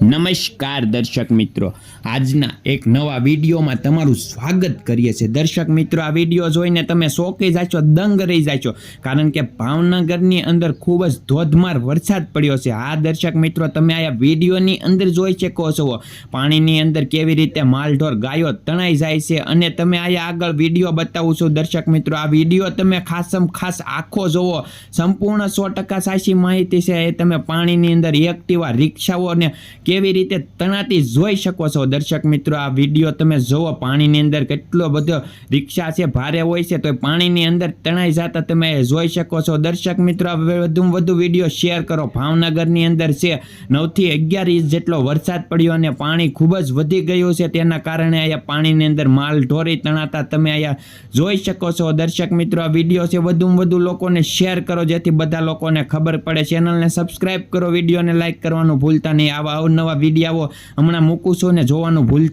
નમસ્કાર દર્શક મિત્રો. આજના એક નવા વિડીયોમાં તમારું સ્વાગત કરીએ છીએ. દર્શક મિત્રો, આ વીડિયો જોઈને તમે શોકી છો દંગ રહી જાય છો કારણ કે ભાવનગરની અંદર ખૂબ જ ધોધમાર વરસાદ પડ્યો છે. આ દર્શક મિત્રો, તમે આ વિડીયોની અંદર જોઈ શકો છો. પાણીની અંદર કેવી રીતે માલઢોર ગાયો તણાઈ જાય છે અને તમે અહીંયા આગળ વીડિયો બતાવું છું. દર્શક મિત્રો, આ વીડિયો તમે ખાસમ ખાસ આખો જોવો સંપૂર્ણ સો ટકા સાચી માહિતી છે. એ તમે પાણીની અંદર એક્ટિવા કેવી રીતે તણાતી જોઈ શકો છો? દર્શક મિત્રો, આ વીડિયો તમે જુઓ, પાણીની અંદર કેટલો બધો રિક્ષા છે, ભારે હોય છે તો પાણીની અંદર તણાઈ જતા તમે જોઈ શકો છો. દર્શક મિત્રો વધુમાં વધુ વીડિયો શેર કરો. ભાવનગરની અંદર છે, નવથી અગિયાર ઇંચ જેટલો વરસાદ પડ્યો અને પાણી ખૂબ જ વધી ગયું છે. તેના કારણે અહીંયા પાણીની અંદર માલ ઢોરી તણાતા તમે અહીંયા જોઈ શકો છો. દર્શક મિત્રો, આ વીડિયો છે વધુમાં વધુ લોકોને શેર કરો, જેથી બધા લોકોને ખબર પડે. ચેનલને સબસ્ક્રાઇબ કરો, વિડીયોને લાઇક કરવાનું ભૂલતા નહીં. આવા અવનવા વિડીયાઓ હમણાં મૂકું છું ને જોવાનું ભૂલતા